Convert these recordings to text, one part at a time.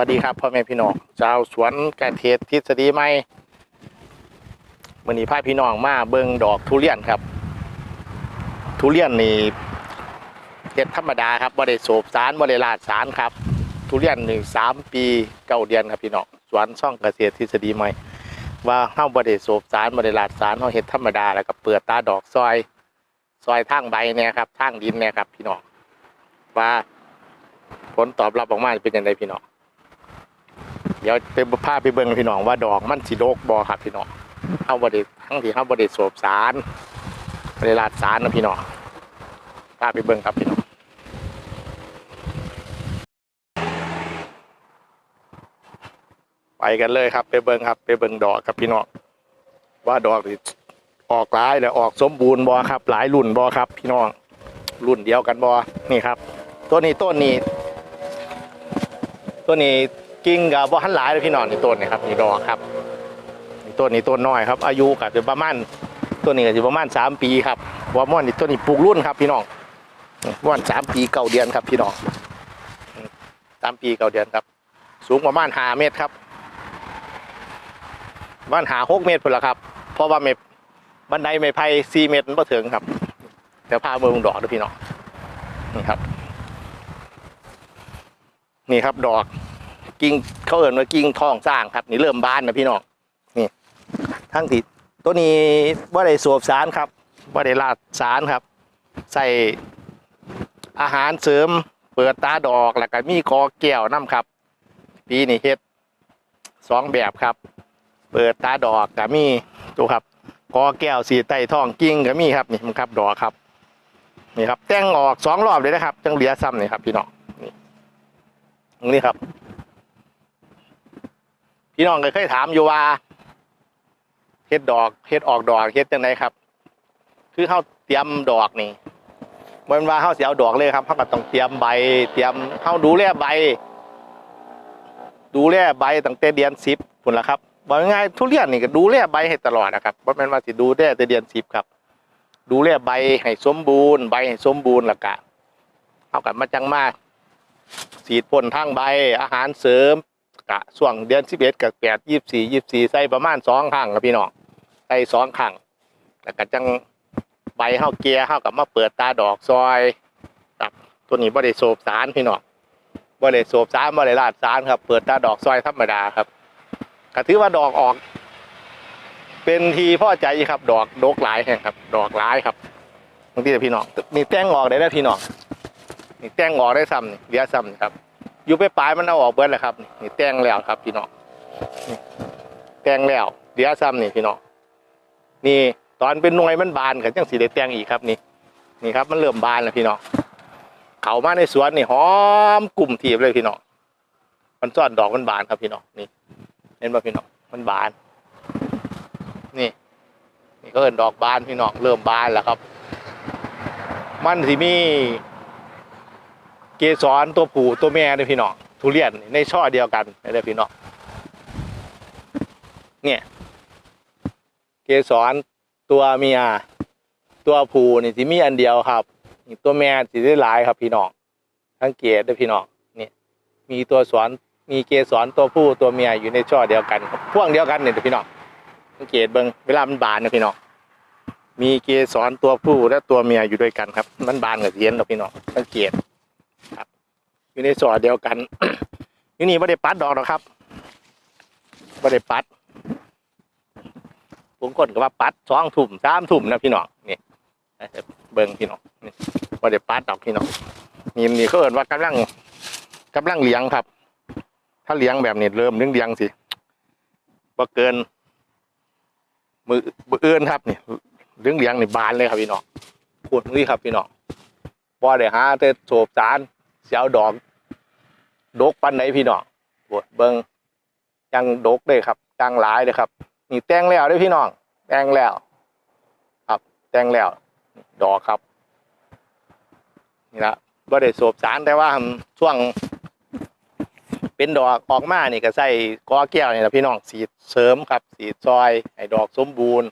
วัสดีครับพ่อแม่พี่น้องชาวสวนกระเทศทฤษฎีใหม่มื่อนี้พาพี่น้องมาเบิ่งดอกทุเรียนครับ ทุเรียนนี่เฮ็ดธรรมดาครับบ่ได้โสบสารบ่ได้ลาดสารครับ ทุเรียนหนี่งสามปีเก้าเดือนครับพี่น้องสวนช่องเกษตรทฤษฎีใหม่ ว่าเฮาบ่ได้โสบสารบ่ได้ลาดสารเฮาเฮ็ดธรรมดาแล้วก็เปิดตาดอกซอย ซอยทางใบเนี่ยครับทางดินเนี่ยครับพี่น้องว่าผลตอบรับออกมาเป็นยังไงพี่น้อง ดี๋ยวไปพาไปเบิ่งพี่น้องว่าดอกมันสิโดกบอครับพี่น้องเฮาบ่ได้ทั้งที่เฮาบ่ได้โสบสารบ่ได้ลาดสารนะพี่น้องพาไปเบิ่งครับพี่น้องไปกันเลยครับ ไปเบิ่งครับไปเบิ่งดอกครับพี่น้องว่าดอกออกหลายแล้วออกสมบูรณ์บอครับ หลายรุ่นบอครับ พี่น้องรุ่นเดียวกันบอนี่ครับต้นนี้ต้นนี้ต้นนี้ กิ่งกับบ่หันหลายเลยพี่น้องนี่ต้นนี่ครับนี่ดอกครับนี่ต้นนี้ต้นน้อยครับ อายุกับจะประมาณต้นนี้ก็จะประมาณสามปีครับว่าม่อนนี่ต้นนี้ปลูกรุ่นครับพี่น้องม่อนสามปีเก้าเดือนครับพี่น้องสามปีเก้าเดือนครับ สูงประมาณหาเมตรครับประมาณหาหกเมตรพุ่นละครับ เพราะว่าไม่บันไดไม่ไผ่สี่เมตรมันบ่ถึงครับเดี๋ยวพาเบิ่งดอกด้วยพี่น้องนี่ครับ นี่ครับดอก กิ่งเขาเอ่นว่ากิ่งทองสร้างครับนี่เริ่มบานนะพี่น้องนี่ทั้งที่ตัวนี้ว่าได้สวบสารครับว่าได้ลาดสารครับ ใส่อาหารเสริม เปิดตาดอกแล้วก็มีคอแก้วน้ำครับ ปีนี้เฮ็ดสองแบบครับ เปิดตาดอกกับมีตัวครับคอแก้วสีไต่ทองกิ่งกับมีครับนี่มันครับดอกครับนี่ครับแต่งออกสองรอบเลยนะครับจังเหลือซ้ำนี่ครับพี่น้องนี่นี่ครับ พี่น้องก็เคยถามอยู่ว่าเฮ็ดดอกเฮ็ดออกดอกเฮ็ดจังไดครับ คือเฮาเตรียมดอกนี่บ่แมันว่าเฮาสิเอาดอกเลยครับเฮาก็ต้องเตรียมใบ เตรียมเฮาดูแลใบ ดูแลใบตั้งแต่เดือน10พุ่นล่ะครับว่าง่ายๆทุเรียนนี่ก็ดูแลใบให้ตลอดนะครับบ่แม่นว่าสิดูแลแต่เดือน10ครับ ดูแลใบให้สมบูรณ์ ใบให้สมบูรณ์ล้วก็เฮาก็มาจังมาฉีดพ่นทางใบอาหารเสริม กะช่วงเดือนสิบเอ็ดกับแปดยี่สี่ยี่สี่ใส่ประมาณสองครั้งครับพี่น้องใส่สองครั้งแล้วก็จังใบเฮาเกียร์เฮากับมาเปิดตาดอกซอยครับตัวนี้บ่ได้โสบสารพี่น้องบ่ได้โสบสารบ่ได้ลาดสารครับ เปิดตาดอกซอยธรรมดาครับก็ถือว่าดอกออก เป็นทีพ่อใจครับ ดอกดกหลายแห่งครับ ดอกหลายครับบางทีพี่น้องนี่แต่งออกได้แล้วพี่น้องนี่แต่งออกได้ซ้ำนี่เหลือซ้ำครับ อยู่ไปปลายมันเอาออกเบิดแล้วครับนี่แต่งแล้วครับพี่น้องแต่งแล้วเดี๋ยวซ้ำนี่พี่น้องนี่ตอนเป็นหน่วยมันบานกันจังสีได้แต่งอีกครับนี่ นี่ครับมันเริ่มบานแล้วพี่น้องเขามาในสวนนี่หอมกลุ่มทีบเลยพี่น้องมันซ่อนดอกมันบานครับพี่น้องนี่ เห็นป่ะพี่น้องมันบาน นี่ นี่ก็เห็นดอกบานพี่น้องเริ่มบานแล้วครับ มันสิมี เกสรตัวผู้ตัวแม่เด้อพี่น้องทุเรียนในช่อเดียวกันเด้อพี่น้องเนี่ย เกสรตัวเมียตัวผู้นี่สิมีอันเดียวครับตัวแม่สิได้หลายครับพี่น้องสังเกตเด้อพี่น้องเนี่ย มีตัวสอนมีเกสรตัวผู้ตัวเมียอยู่ในช่อเดียวกันครับพวงเดียวกันนี่เด้อพี่น้องสังเกตเบิ่งเวลามันบานนะพี่น้องมีเกสรตัวผู้และตัวเมียอยู่ด้วยกันครับ มันบานกับเทียนเนาะพี่น้องสังเกต อยู่ในสอดเดียวกันอยู่นี่ไม่ได้ปัดดอกหรอกครับไม่ได้ปัดผมคนก็ว่าปัดสองถุ่มสามถุ่มนะพี่น้องนี่เบิ้งพี่น้องนี่ไม่ได้ปัดดอกพี่น้องนี่นี่เขาเอินว่ากำลังกำลังเลี้ยงครับ ถ้าเลี้ยงแบบนี้เริ่มเลี้ยงเลี้ยงสิบ่เกิน มือมืออื่นครับนี่เลี้ยงเลี้ยงนี่บานเลยครับพี่น้องพูดนี่ครับพี่น้องบ่ได้หาแต่โสบสาร เสียวดอก ดกปันไหนพี่น้องปวดเบิงยังดกเลยครับจังหลายเลยครับนี่แต่งแล้วด้วยพี่น้องแต่งแล้ว ครับแต่งแล้ว ดอกครับ นี่ละบ่ได้โสบสารแต่ว่าช่วง เป็นดอกออกมานี่ก็ใส่กอแก้วนี่แหละพี่น้องสีเสริมครับ สีซอยให้ดอกสมบูรณ์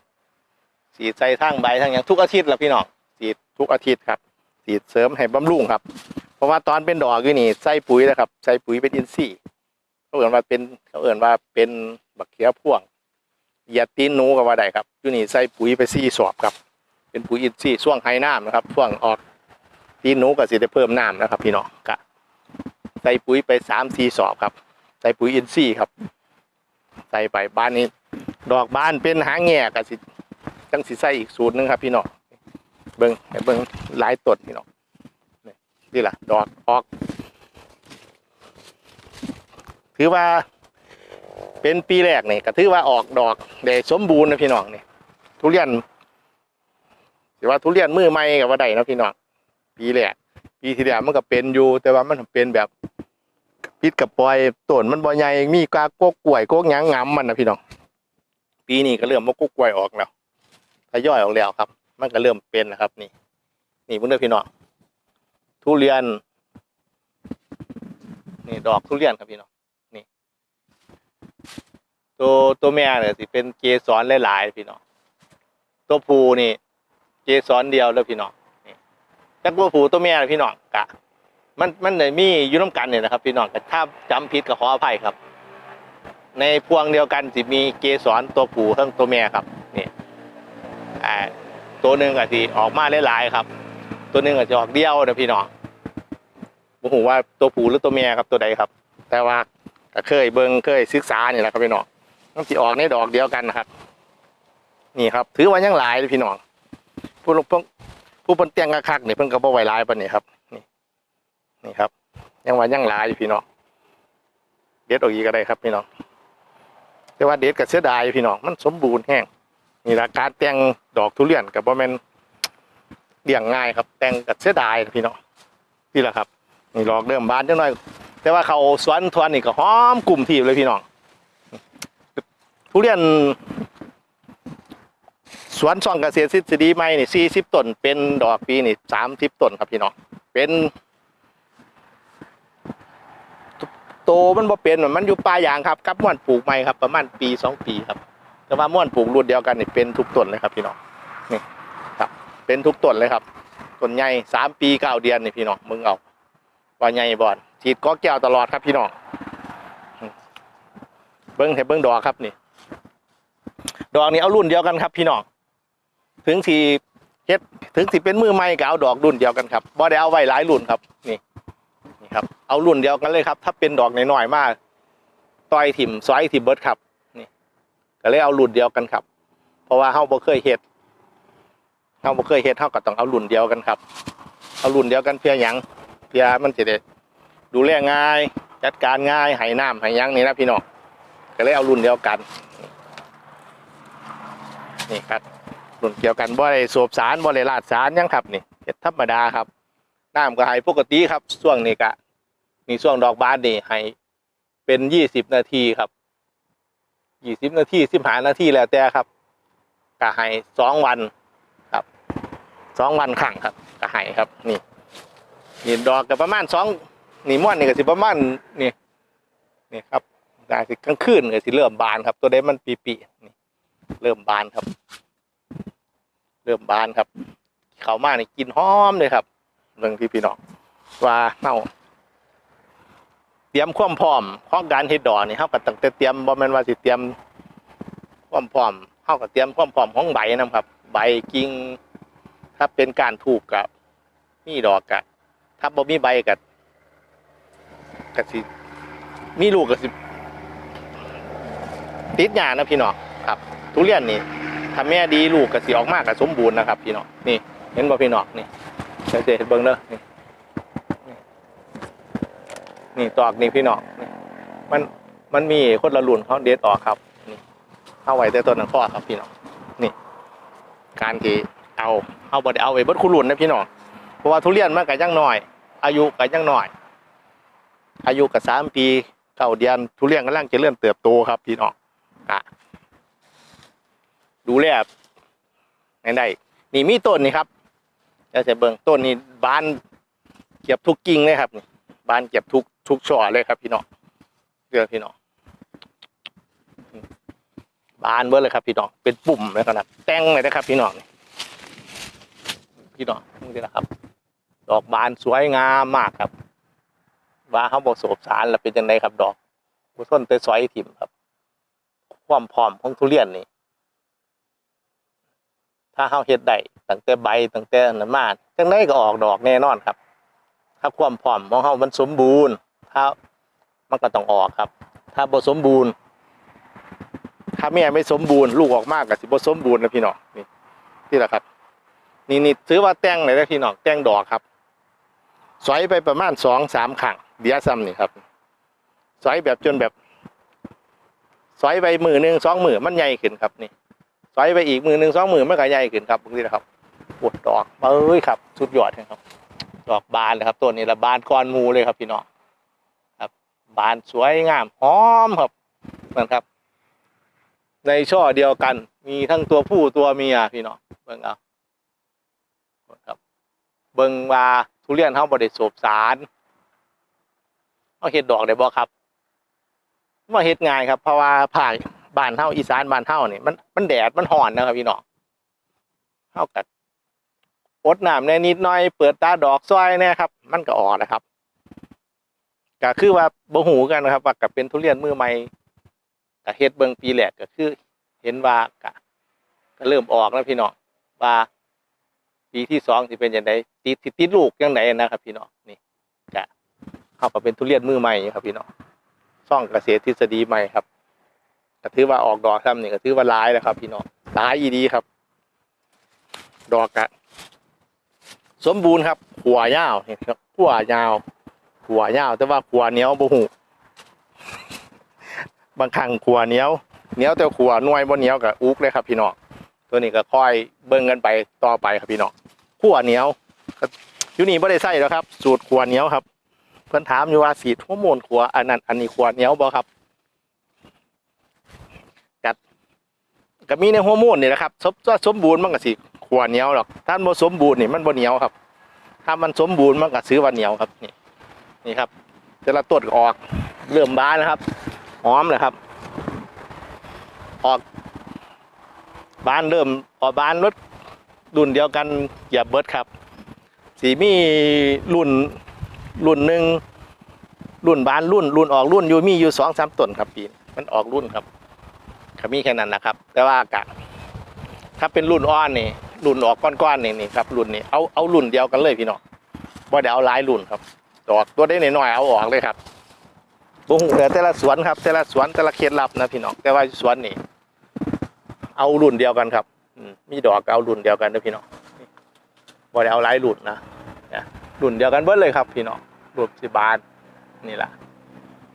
สีใส่ทั้งใบทั้งอย่างทุกอาทิตย์ละพี่น้องสีทุกอาทิตย์ครับสีเสริมให้บำรุงครับ ราะว่าตอนเป็นดอกอยู่นี่ใส่ปุ๋ยนะครับใส่ปุ๋ยเป็นอินทรีย์เขาเอื่นว่าเป็นเขาเอื่นว่าเป็นบักเขียพ่วงเหยียดตีนหนูก็ว่าได้ครับอยู่นี่ใส่ปุ๋ยไปซี่สอบครับ เป็นปุ๋ยอินทรีย์ช่วงไฮน้ำนะครับช่วงออกตีนหนูก็สิได้เพิ่มน้ำนะครับ พี่น้องกะใส่ปุ๋ยไปสามสี่สอบครับ ใส่ปุ๋ยอินทรีย์ครับ ใส่ไปบ้านนี้ ดอกบ้านเป็นหางแง่ก็สิจังสิใส่อีกสูตรหนึงครับ พี่น้องเบิ่งเบิ่งหลายต้นพี่น้อง นี่ล่ะดอกออก ถือว่า เป็นปีแรกนี่ก็ถือว่าออกดอกได้สมบูรณ์นะพี่น้องนี่ทุเรียนถือว่าทุเรียนมือใหม่กับว่าได้นะพี่น้องปีแรกปีที่แล้วมันก็เป็นอยู่ แต่ว่ามันเป็นแบบพิษกับปล่อยต้นมันบ่ใหญ่มีกากกกล้วยกกหยังงำมันนะพี่น้องปีนี้ก็เริ่มมกกกล้วยออกแล้วทยอยออกแล้วครับ มันก็เริ่มเป็นนะครับ นี่ นี่เพื่อนพี่น้อง ทุเรียน นี่ดอกทุเรียนครับพี่น้องนี่ตัวตัวแม่เนี่ยสิเป็นเกสรหลายๆพี่น้องตัวผู้นี่ เกสรเดียวแล้วพี่น้องนี่แต่ตัวผู้ตัวแม่น่ะพี่น้องกะ มันมันเลยมีอยู่น้ำกันเนี่ยนะครับ พี่น้องแต่ถ้าจำผิดก็ขออภัยครับ ในพวงเดียวกันสิมีเกสรตัวผู้ทั้งตัวแม่ครับนี่อ่าตัวหนึ่งก็สิออกมาหลายๆครับ ตัวหนึ่งก็จะออกเดียวนะพี่น้อง ผมหูว่าตัวผู้หรือตัวแม่ครับตัวใดครับ แต่ว่าก็เคยเบิ่งเคยศึกษานี่แหละครับพี่น้องมันสิออกในดอกเดียวกันนะครับ นี่ครับ ถือว่ายังหลายเลยพี่น้องผู้ลงผู้ผู้เพิ่นเตียงกระคักนี่เพิ่นก็บ่ไหวหลายปานนี้ครับ นี่ นี่ครับ ยังว่ายังหลายอยู่พี่น้องเด็ดออกอีกก็ได้ครับพี่น้องแต่ว่าเด็ดก็เสียดายพี่น้องมันสมบูรณ์แห้งนี่ละการแต่งดอกทุเรียนก็บ่แม่นเลี้ยงง่ายครับ แต่งก็เสียดายพี่น้องนี่แหละครับ นี่ดอกเริ่มบานจังหน่อย แต่ว่าเขาสวนทวนนี่ก็หอมกลุ่มทีเลยพี่น้องทุเรียนสวนช่องเกษตรทฤษฎีใหม่นี่สี่สิบต้นเป็นดอกปีนี่สามสิบต้นครับพี่น้องเป็นโตมันบ่เป็นมันอยู่ป่ายางครับกับม่วนปลูกใหม่ครับ ประมาณปีสองปีครับ แต่ว่าม่วนปลูกรุ่นเดียวกันนี่เป็นทุกต้นเลยครับ พี่น้องนี่ครับ เป็นทุกต้นเลยครับต้นใหญ่สามปีเก้าเดือนนี่พี่น้องมึงเอา ว่าใหญ่บอนฉีดก้อแก้วตลอดครับพี่น้องเบิ้งให้เบิ้งดอกครับนี่ ดอกนี้เอารุ่นเดียวกันครับ พี่น้องถึงสีเฮ็ดถึงสิเป็นมือใหม่ก็เอาดอกรุ่นเดียวกันครับบ่ได้เอาไว้หลายรุ่นครับ นี่นี่ครับ เอารุ่นเดียวกันเลยครับ ถ้าเป็นดอกน้อยๆมากต่อยถิ่มซอยถิ่มเบิร์ดครับ นี่ก็เลยเอารุ่นเดียวกันครับ เพราะว่าเฮาบ่เคยเฮ็ดเฮาบ่เคยเฮ็ดเฮาก็ต้องเอารุ่นเดียวกันครับ เอารุ่นเดียวกันเพื่อหยัง พื่อมันจะได้ดูแลง่าย จัดการง่ายให้น้ำให้ยั้งนี่นะพี่น้องก็เลยเอารุ่นเดียวกัน นี่ครับรุ่นเกี่ยวกันบ่ได้สูบสารบ่ได้ลาดสารยังครับนี่เฮ็ดธรรมดาครับน้ำก็ให้ปกติครับช่วงนี้ก็มีช่วงดอกบานนี่ให้เป็นยี่สิบนาทีครับยี่สิบนาทีสิบหานาทีแล้วแต่ครับก็ให้สองวันครับสองวันครั้งครับก็ให้ครับนี่ นี่ดอกก็ประมาณสองนี่ม่วนนี่ก็สิประมาณนี่นี่ครับได้สิกลางคืนก็สิเริ่มบานครับ ตัวใดมันปีปีนี่เริ่มบานครับ เริ่มบานครับ เขามานี่กินหอมเลยครับเรื่องที่พี่น้องว่าเฮาเตรียมความพร้อมของการเฮ็ดดอกนี่เฮาก็ตั้งแต่เตรียมบ่แม่นว่าสิเตรียมความพร้อมเฮาก็เตรียมความพร้อมของใบนํครับ ใบกิ่งถ้าเป็นการถูกกับมีดอกกะ ถ้าบ่มีใบกับก็สิมีลูกก็สิติดหญ้านะพี่น้องครับ ทุเรียนนี่ถ้าแม่ดีลูกก็สิออกมากก็สมบูรณ์นะครับ พี่น้องนี่ เห็นบ่พี่น้องนี่เดี๋ยวจะเห็นเบิ่งเด้อนี่นี่ตอกนี่พี่น้องนี่มันมันมีคนละรุ่นเขาเด็ดออกครับนี่เอาไว้แต่ต้นนั้นพ่อครับพี่น้องนี่ การที่เอาเอาบ่ได้เอาไว้เบิดคุรุ่นนะพี่น้องเพราะว่าทุเรียนมันก็ยังน้อย อายุก็ยังหน้อย อายุก็สามปีเก้าเดือนทุเรียนกำลังจะเริ่มเติบโตครับพี่น้องอะดูแลในได้นี่มีต้นนี่ครับจะจะเบิ่งต้นนี้บานเก็บทุกกิ่งเลยครับนี่บานเก็บทุกทุกช่อเลยครับ พี่น้องเรื่องพี่น้องบานเบิดเลยครับ พี่น้องเป็นปุ่มเลยขนาดแต่งเลยนะครับ พี่น้องนี่พี่น้องนี่แหละครับ ดอกบานสวยงามมากครับ ว่าเขาบอกโสบสารแล้วเป็นยังไงครับ ดอกบ่ทนแต่สอยถิ่มครับ ความพร้อมของทุเรียนนี่ ถ้าเฮาเฮ็ดได้ตั้งแต่ใบตั้งแต่นั้นมาจังไดก็ออกดอกแน่นอนครับ ถ้าความพร้อมของเฮามันสมบูรณ์ ถ้ามันก็ต้องออกครับ ถ้าบ่สมบูรณ์ ถ้าแม่ไม่สมบูรณ์ลูกออกมากก็สิบ่สมบูรณ์นะพี่น้องนี่นี่แหละครับ นี่นี่ถือว่าแต่งเลยนะพี่น้องแต่งดอกครับ สอยไปประมาณสองสามครั้งเดียซ้ำนี่ครับ สอยแบบจนแบบ สอยไปมือหนึ่งสองมือมันใหญ่ขึ้นครับนี่ สอยไปอีกมือหนึ่งสองมือมันก็ใหญ่ขึ้นครับนี่แหละครับปวดดอกเอ้ยครับ สุดยอดครับ ดอกบานเลยครับต้นนี้ละบานก้อนหมูเลยครับพี่น้องครับ บานสวยงามหอมครับนั่นครับ ในช่อเดียวกัน มีทั้งตัวผู้ตัวเมียพี่น้องเบิ่งเอาครับ เบิ่งว่า ทุเรียนเฮาบ่ได้สูบสารเฮาเฮ็ดดอกได้บ่ครับว่าเฮ็ดง่ายครับ เพราะว่าภาคบ้านเฮาอีสานบ้านเฮานี่มันมันแดดมันร้อนนะครับพี่น้องเฮาก็อดน้ำแน่นิดหน่อยเปิดตาดอกซอยแน่ครับ มันก็ออกนะครับก็คือว่าบ่ฮู้กันนะครับ ว่าก็เป็นทุเรียนมือใหม่ก็เฮ็ดเบิ่งปีแรกก็คือ เห็นว่าก็ก็เริ่มออกแล้วพี่น้องว่า ปีที่สองสิเป็นอย่างไรติดติดลูกยังไงนะครับ พี่น้องนี่กะเข้าก็เป็นทุเรียนมือใหม่ครับ พี่น้องซ่องเกษตรทฤษฎีใหม่ครับก็ถือว่าออกดอกทำนี่ก็ถือว่าร้ายแล้วครับพี่น้องร้ายอีดีครับ ดอกกะสมบูรณ์ครับหัวยาวนี่ครับหัวยาวหัวยาว แต่ว่าหัวเนียวบ่หูบางครั้งหัวเนียวเนียวแต่หัวน่วยบ่เนียวกับอุกเลยครับพี่น้อง ตัวนี้ก็ค่อยเบิ่งกันไปต่อไปครับพี่น้องขั่วเหนียวอยู่นี่ไม่ได้ใส่แล้วครับ สูตรขั่วเหนียวครับ เพิ่อนถามอยู่ว่าสีดฮอร์โมนขั่วอันนั้นอันนี้ขั่วเหนียวบ่ครับกัดก็มีในฮอร์โมนนี่แหละครับสมสมบูรณ์มันก็สิขั่วเหนียวหรอกถ้านบ่สมบูรณ์นี่มันบ่เหนียวครับ ถ้ามันสมบูรณ์มันก็ซื้อว่าเหนียวครับนี่นี่ครับแต่ละต้นก็ออกเริ่มบานแล้วครับหอมเลยครับ ออก บ้านเริ่มออกบ้านรถรุ่นเดียวกันอย่าเบิดครับสีมีรุ่นรุ่นหนึ่งรุ่นบ้านรุ่น รุ่นออกรุ่นอยู่มีอยู่สองสามต้นครับปีมันออกรุ่นครับก็มีแค่นั้นนะครับ แต่ว่ากะถ้าเป็นรุ่นอ้อนนี่รุ่นออกก้อนๆนี่นี่ครับรุ่นนี้เอาเอารุ่นเดียวกันเลยพี่น้องว่าเดี๋ยวเอาหลายรุ่นครับดอกตัวได้หน่อยๆเอาออกเลยครับบุ้งเหลือแต่ละสวนครับ แต่ละสวนแต่ละเขตลับนะพี่น้องแต่ว่าสวนนี่ เอารุ่นเดียวกันครับมีดอกเอารุ่นเดียวกันนะพี่น้องบ่ได้เอาหลายรุ่นนะรุ่นเดียวกันเบิดเลยครับ พี่น้องรุ่นสิบาทนี่แหละ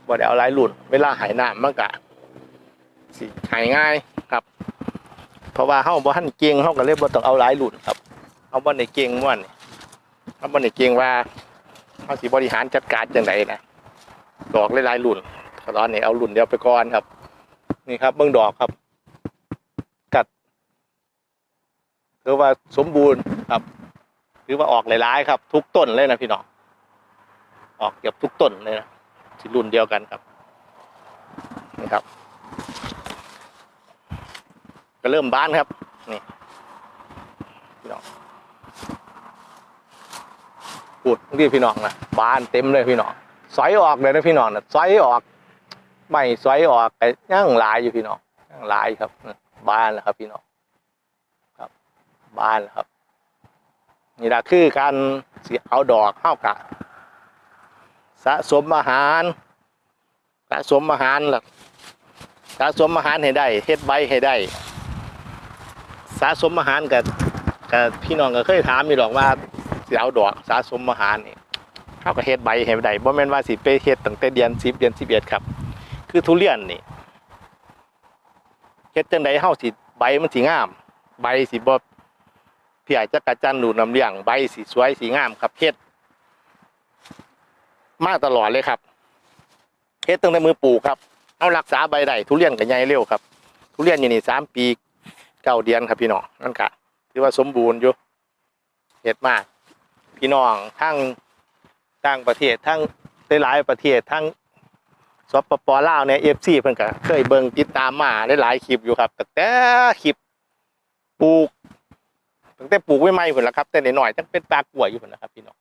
บ่ได้เอาหลายรุ่น เวลาหายน้ำมันก็สิหายง่ายครับ เพราะว่าเฮาบ่ทันเก่งเฮาก็เลยบ่ต้องเอาหลายรุ่นครับเฮาบ่ได้เก่งม่วนเฮาบ่ได้เก่งว่าเฮาสิบริหารจัดการจังไดนะดอกหลายๆรุ่นตอนนี้เอารุ่นเดียวไปก่อนครับ นี่ครับเบิ่งดอกครับ ถือว่าสมบูรณ์ครับถือว่าออกหลายๆครับ ทุกต้นเลยนะพี่น้องออกเกือบทุกต้นเลยนะสิรุ่นเดียวกันครับนี่ครับ ก็เริ่มบานครับนี่พี่น้องปุดเรียกพี่น้องนะบานเต็มเลยพี่น้องสอยออกเลยนะพี่น้องนะสอยออกไม่สอยออกแต่ย่างหลายอยู่พี่น้องย่างหลายครับบานแล้วครับพี่น้อง บ้านครับ นี่แหละคือการสีเอาดอกเข้ากะสะสมอาหาร สะสมอาหารหล่ะสะสมอาหารให้ได้เฮ็ดใบให้ได้ สะสมอาหารกับกับพี่น้องก็เคยถามมีดอกว่าสิเอาดอกสะสมอาหารนี่เข้ากับเฮ็ดใบให้ได้บ่แม่นว่าสิไปเฮ็ดตั้งแต่เดือน10เดือน11ครับ คือทุเรียนนี่เฮ็ดจังไดเฮาสิใบมันสิงาม ใบสิบ่ พี่อาจจะกระจันหนูน้ำเลี้ยงใบสีสวยสีงามครับเฮ็ดมากตลอดเลยครับเฮ็ดตั้งแต่มือปลูกครับเอารักษาใบได้ทุเรียนก็ใหญ่เร็วครับ ทุเรียนอยู่นี่สามปีเก้าเดือนครับพี่น้องนั่นกะถือว่าสมบูรณ์อยู่เฮ็ดมาก พี่น้องทั้งต่างประเทศทั้งหลายประเทศทั้งสปปลาวเนี่ยเอฟซีเพิ่นก็เคยเบิ่งติดตามมาหลายๆคลิปอยู่ครับแต่คลิปปลูก ตั้งแต่ปลูกไม่ไม่ผลแล้วครับ แต่หน่อยๆตั้งเป็นปลากล้วยอยู่ผลนะครับพี่น้อง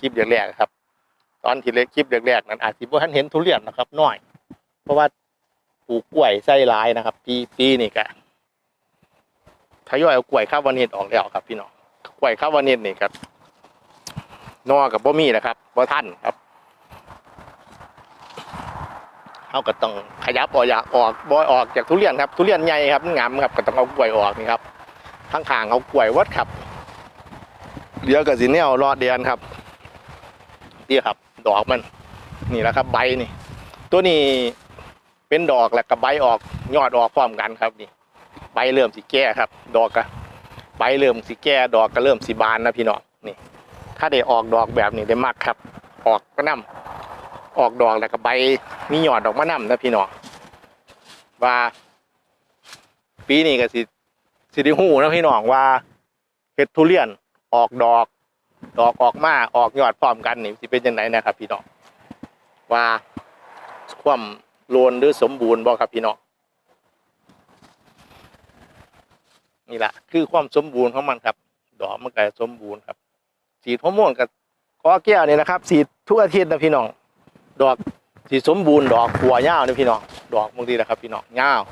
คลิปแรกๆครับ ตอนที่เล็กคลิปแรกๆนั้นอาจจะบ่ทันเห็นทุเรียนนะครับน้อย เพราะว่าปลูกกล้วยไส้หลายนะครับ ปีปีนี่ก็ทยอยเอากล้วยข้าววานิชออกแล้วครับ พี่น้องกล้วยข้าววานิชนี่ครับนอกับบ่มีนะครับบ่ท่านครับเขาก็ต้องขยับออกอยากออกบ่ออกจากทุเรียนครับ ทุเรียนใหญ่ครับงามครับก็ต้องเอากล้วยออกนี่ครับ ข้างเอากล้วยวัดครับเหลือกับสิแนวรอดเดียนครับนี่ครับ ดอกมัน นี่แหละครับใบนี่ ตัวนี้เป็นดอกแล้วก็ใบออกยอดออกพร้อมกันครับนี่ ใบเริ่มสีแก่ครับ ดอกก็ใบเริ่มสีแก่ดอกก็เริ่มสีบานนะพี่น้องนี่ ถ้าได้ออกดอกแบบนี้ได้มากครับ ออกก็นํออกดอกแล้วก็ใบมียอดดอกมะนํนะพี่น้องว่า ปีนี้ก็สิ สิได้ฮู้นะพี่น้องว่าเห็ดทุเรียนออกดอก ดอกออกมาออกยอดพร้อมกันนี่สิเป็นยังไงนะครับ พี่น้องว่าความโลนหรือสมบูรณ์บ่ครับพี่น้องนี่แหละคือความสมบูรณ์ของมันครับ ดอกมันก็สมบูรณ์ครับ สีดฮอร์โมนกับกอแก้วนี่นะครับ สีทุกอาทิตย์นะพี่น้องดอกสีสมบูรณ์ดอกขัวยาวนะพี่น้องดอกบางทีนะครับ พี่น้องยาว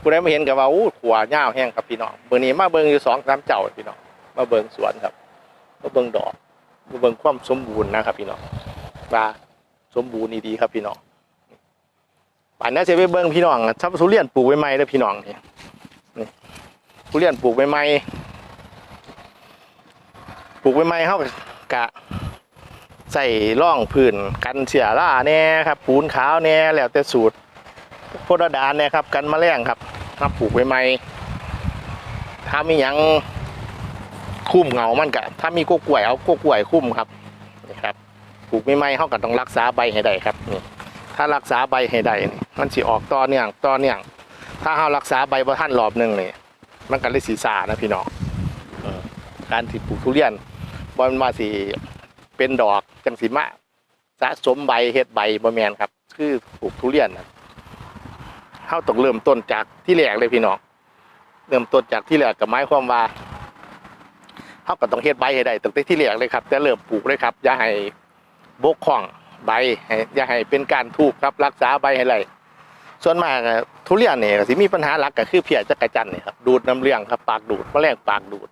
ผู้ใดมาเห็นกับว่าอู้ขัวยาวแห้งครับพี่น้องเบอร์นี้มาเบิ่งอยู่สองสามเจ้าพี่น้องมาเบิ่งสวนครับมาเบิ่งดอกมาเบิ่งความสมบูรณ์นะครับ พี่น้องว่าสมบูรณ์ดีครับพี่น้องป่านนี้จะไปเบิ่งพี่น้องถ้าทุเรียนปลูกไว้ใหม่เด้อพี่น้องนี่นี่ทุเรียนปลูกไว้ใหม่ปลูกไว้ใหม่เฮากะใส่ร่องพื้นกันเสียร่าแน่ครับปูนขาวแน่แล้วแต่สูตร โพดดานแน่ครับ กันมแมลงครับถ้าปลูกใหม่ถ้ามียังคุ้มเงามันกะถ้ามีกกล้วยเอากกล้วยคุ้มครับนี่ครับปลูกไม่ไม้เขาก็ต้องรักษาใบให้ได้ครับนี่ถ้ารักษาใบให้ได้นี่มันสิออกต่อเนื่องต่อเนื่องถ้าเรารักษาใบบ่ทันรอบหนึ่งนี่มันก็เลยสีสานะพี่น้องการที่ปลูกทุเรียนบอลมาสีเป็นดอกจังสีมาสะสมใบเฮ็ดใบบ่แมนครับ คือปลูกทุเรียนนะ เขาต้องเริ่มต้นจากที่แรกเลยพี่น้องเริ่มต้นจากที่แรกกับไม้ความว่าเขาก็ต้องเฮ็ดใบให้ได้ตั้งแต่ที่แรกเลยครับ แต่เริ่มปลูกเลยครับ อย่าให้บกข่องใบอย่าให้เป็นการทูบครับรักษาใบให้ไรส่วนมากทุเรียนเนี่ยสิมีปัญหาหลักก็คือเพียจักรจันทร์นี่ครับดูดน้ำเลี้ยงครับปากดูดแมลงปากดูด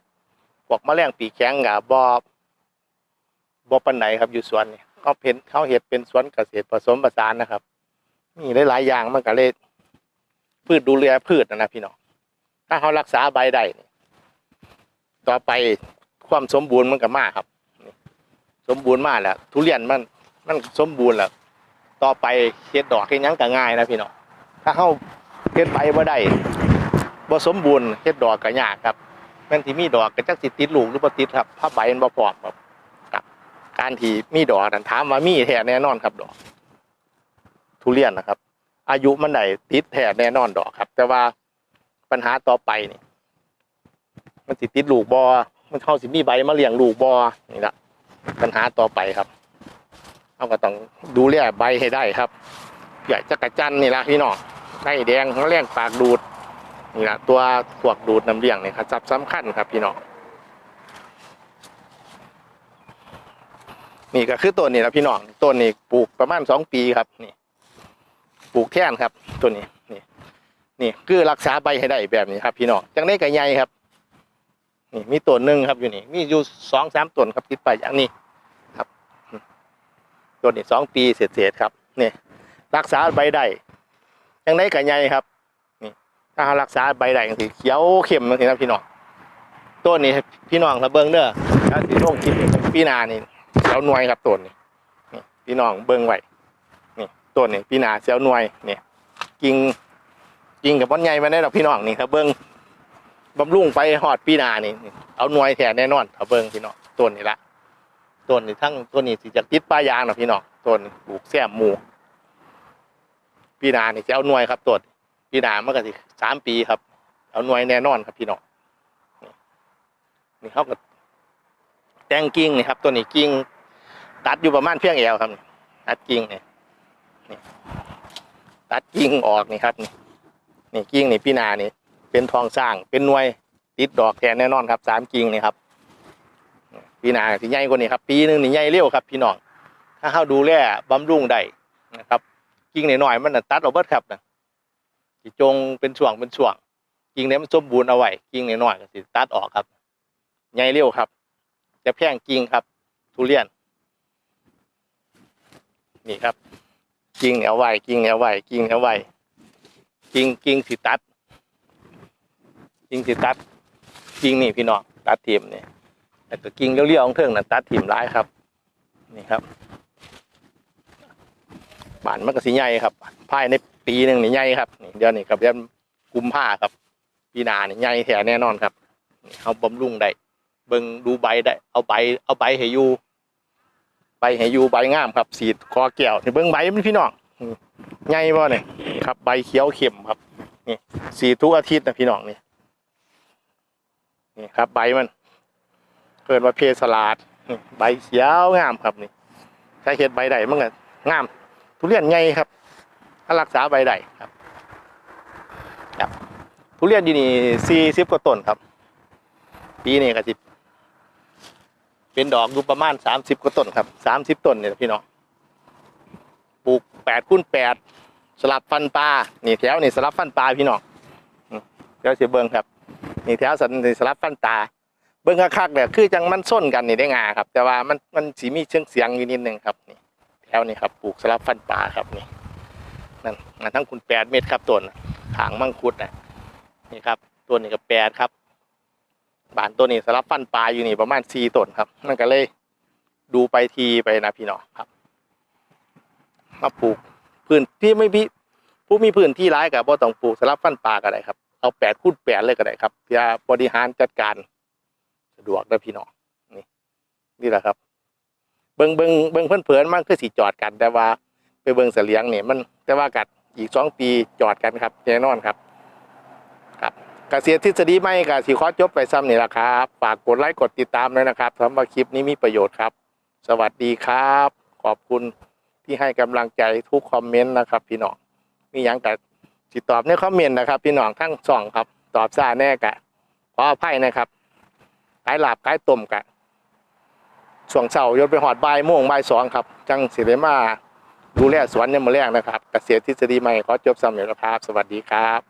พวกแมลงปีแข็งกับ่บ่ปันไหนครับอยู่สวนเนี่เขาเห็นเขาเห็ดเป็นสวนเกษตรผสมผสานนะครับ มีหลายๆอย่างมันก็เลย พืชดูแลพืชนะนะพี่น้องถ้าเขารักษาใบได้นี่ต่อไปความสมบูรณ์มันก็มากครับ สมบูรณ์มากแล้วทุเรียนมันมันสมบูรณ์แล้วต่อไปเฮ็ดดอกเฮ็ดยังก็ง่ายนะพี่น้องถ้าเฮาเฮ็ดใบบ่ได้บ่สมบูรณ์เฮ็ดดอกก็ยากครับแม่นที่มีดอกก็จักสิติดลูกหรือบ่ติดครับถ้าใบมันบ่พร้อมครับกับ การที่มีดอกนั้นถามว่ามีแท้แน่นอนครับดอก ทุเรียนนะครับ อายุมันได้ติดแท้แน่นอนดอกครับ แต่ว่าปัญหาต่อไปนี่มันสิติดลูกบอมันเข้าสิมีใบมาเลี้ยงลูกบอนี่ละปัญหาต่อไปครับเราก็ต้องดูแลใบให้ได้ครับใหญ่จักระจันนี่ละพี่น้องไก่แดงมะแรงปากดูดนี่ละตัวพวกดูดน้ำเลี้ยงนี่ครับจับสำคัญครับพี่น้องนี่ก็คือต้นนี่ละพี่น้องต้นนี้ปลูกประมาณสองปีครับนี่ ลูกแท่นครับต้นนี้นี่นี่คือรักษาใบให้ได้แบบนี้ครับ พี่น้องจังได้กับใหญ่ครับนี่มีต้นหนึ่งครับอยู่นี่ มีอยู่สองสามต้นครับติดไปอย่างนี้ครับต้นนี้สองปีเศษๆครับนี่รักษาใบได้ยังได้กับใหญ่ครับนี่ถ้ารักษาใบได้อย่างสีเขียวเข้มอย่างที่นะพี่น้องต้นนี้พี่น้องระเบิงเด้อถ้าสีโลกคิดปีนานี่เสียวหน่วยครับต้นนี้นี่พี่น้องเบิงไว้ ต้นนี้ปีหนาเสียวหน่วยเนี่ยกิ่งกิ่งกับต้นใหญ่มาได้ดอกพี่น้องนี่ครับเบิ้งบำรุงไปหอดปีหนานี่ เอาหน่วยแทนแน่นอนเอาเบิ่งพี่น้องต้นนี่ละต้นนี่ทั้งต้นนี้สิจะติดป้ายางนะพี่น้องต้นปลูกแซมหมูปีหนานี่จะเอาหน่วยครับต้นปีหนามันก็สิสามปีครับ เอาหน่วยแน่นอนครับพี่น้องนี่เขาก็แตงกิ่งนี่ครับต้นนี้กิ่งตัดอยู่ประมาณเพียงแอวครับนี่ตัดกิ่งเนี่ย นี่ตัดกิ่งออกนี่ครับนี่นี่กิ่งนี่ปีหนานี่เป็นทองสร้างเป็นหน่วยติดดอกแทนแน่นอนครับสามกิ่งนี่ครับปีหน้าสิใหญ่กว่านี้ครับ ปีหนึ่งนี่ใหญ่เร็วครับ พี่น้องถ้าเข้าดูแลบำรุงได้นะครับกิ่งหน่อยๆมันตัดออกเบิดครับนะสิจงเป็นช่วงเป็นช่วงกิ่งไหนมันสมบูรณ์เอาไว้กิ่งหน่อยๆก็สิตัดออกครับใหญ่เร็วครับ จะแพงกิ่งครับ ทุเรียน นี่ครับ กิ่งแนวไว้กิ่งแนวไว้กิ่งแนวไว้กิ่งกิ่งสิตัดกิ่งสิตัดกิ่งนี่พี่น้องตัดทีมเนี่ยแต่ก็กิ่งเลี้ยวๆของเทิงน่ะตัดทีมร้ายครับ นี่ครับบานมันก็สิใหญ่ครับภายในปีหนึ่งนี่ใหญ่ครับนี่เดี๋ยวนี้ครับเดือนกุมภาครับ ปีหน้านี่ใหญ่แท้แน่นอนครับเอาบำรุงได้เบิ่งดูใบได้ เอาใบเอาใบให้อยู่ ใบให้อยู่ใบงามครับสีดคอแก้วนี่เบิ่งใบมันพี่น้องอืมใหญ่บ่เนี่ยครับ ใบเขียวเข้มครับนี่สีทุกอาทิตย์นะพี่น้องนี่นี่ครับ ใบมันเกิดว่าเพสลาดใบเขียวงามครับนี่ถ้าเห็ดใบใดมันก็งาม ทุเรียนใหญ่ครับถ้ารักษาใบใดครับครับทุเรียนอยู่นี่สี่สิบกว่าต้นครับ ปีนี้ก็สิ เป็นดอกอยู่ประมาณสามสิบกว่าต้นครับสามสิบต้นเนี่ยพี่น้องปลูกแปดคูณแปดสลับฟันปลานี่แถวนี่สลับฟันปลาพี่น้องอืมเดี๋ยวเสียเบิ้งครับนี่แถวสันนี่สลับฟันตาเบิ้งคักๆเนี่ยคือจังมันส้นกันนี่ได้งาครับ แต่ว่ามันมันสีมีเชิงเสียงอยู่นิดนึงครับนี่แถวนี้ครับปลูกสลับฟันปลาครับนี่นั่นทั้งคุณแปดเม็ดครับต้นน่ะขางมังคุดนะนี่ครับต้นนี้ก็แปดครับ บานต้นนี้สลับฟันปลาอยู่นี่ประมาณสี่ต้นครับมันก็เลยดูไปทีไปนะพี่น้องครับ มาปลูกพื้นที่ไม่พี่ผู้มีพื้นที่ร้ายกับบ่ต้องปลูกสลับฟันปลาก็ได้ครับ เอาแปดคูณแปดเลยก็ได้ครับเพื่อบริหารจัดการสะดวกได้พี่น้องนี่นี่แหละครับ เบิงเบิงเบิงเพื่อนเพื่อนมันคือสิจอดกัน แต่ว่าไปเบิงเสลียงเนี่ยมันแต่ว่ากัดอีกสองปีจอดกันครับแน่นอนครับ กษตรทฤษฎีใหม่กับสีขอจบไปซ้ำนี่แหละครับฝากกดไลค์กดติดตามด้วยนะครับสำหรับคลิปนี้มีประโยชน์ครับ สวัสดีครับ ขอบคุณที่ให้กำลังใจทุกคอมเมนต์นะครับ พี่น้องมีอย่างกับติดตอบในคอมเมนต์นะครับ พี่น้องทั้งสองครับ ตอบซาแน่กะขออภัยนะครับขายหลาบขายต้มกะช่วงเช้ายนไปหอดบ่ายโมงบ่ายสองครับ จังสิได้มาดูแลสวนยามมาแรกนะครับ เกษตรทฤษฎีใหม่ขอจบสำเร็จแล้วครับ สวัสดีครับ